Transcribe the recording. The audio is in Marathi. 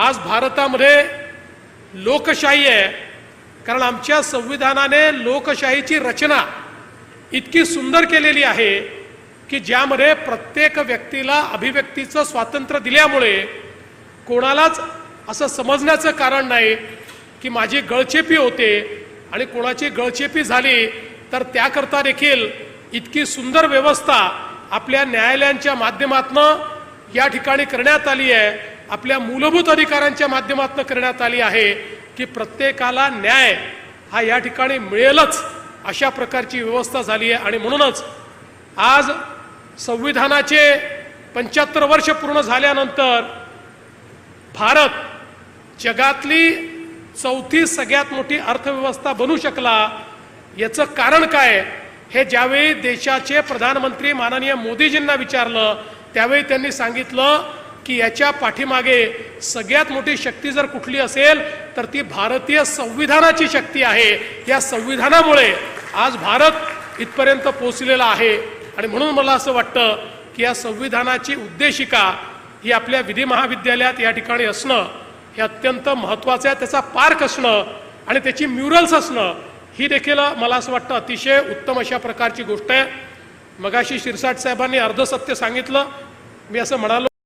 आज भारतामध्ये लोकशाही आहे. कारण आमच्या संविधानाने लोकशाहीची रचना इतकी सुंदर केलेली आहे की ज्यामध्ये प्रत्येक व्यक्तीला अभिव्यक्तीचं स्वातंत्र्य दिल्यामुळे कोणालाच असं समजण्याचं कारण नाही की माझी गळचेपी होते आणि कोणाची गळचेपी झाली तर त्याकरता देखील इतकी सुंदर व्यवस्था आपल्या न्यायालयांच्या माध्यमातनं या ठिकाणी करण्यात आली आहे. आपल्या मूलभूत अधिकारांच्या माध्यमातून करण्यात आली आहे की प्रत्येकाला न्याय हा या ठिकाणी मिळेलच अशा प्रकारची व्यवस्था झाली आहे. आणि म्हणूनच आज संविधानाचे पंच्याहत्तर वर्ष पूर्ण झाल्यानंतर भारत जगातली चौथी सगळ्यात मोठी अर्थव्यवस्था बनू शकला याचं कारण काय? हे ज्यावेळी देशाचे प्रधानमंत्री माननीय मोदीजींना विचारलं त्यावेळी त्यांनी सांगितलं की याच्या पाठीमागे सगळ्यात मोठी शक्ती जर कुठली असेल तर ती भारतीय संविधानाची शक्ती आहे. या संविधानामुळे आज भारत इथपर्यंत पोहोचलेला आहे. आणि म्हणून मला असं वाटतं की या संविधानाची उद्देशिका ही आपल्या विधी महाविद्यालयात या ठिकाणी असणं हे अत्यंत महत्त्वाचं आहे. त्याचा पार्क असणं आणि त्याची म्युरल्स असणं ही देखील मला असं वाटतं अतिशय उत्तम अशा प्रकारची गोष्ट आहे. मगाशी शिरसाट साहेबांनी अर्धसत्य सांगितलं. मी असं म्हणालो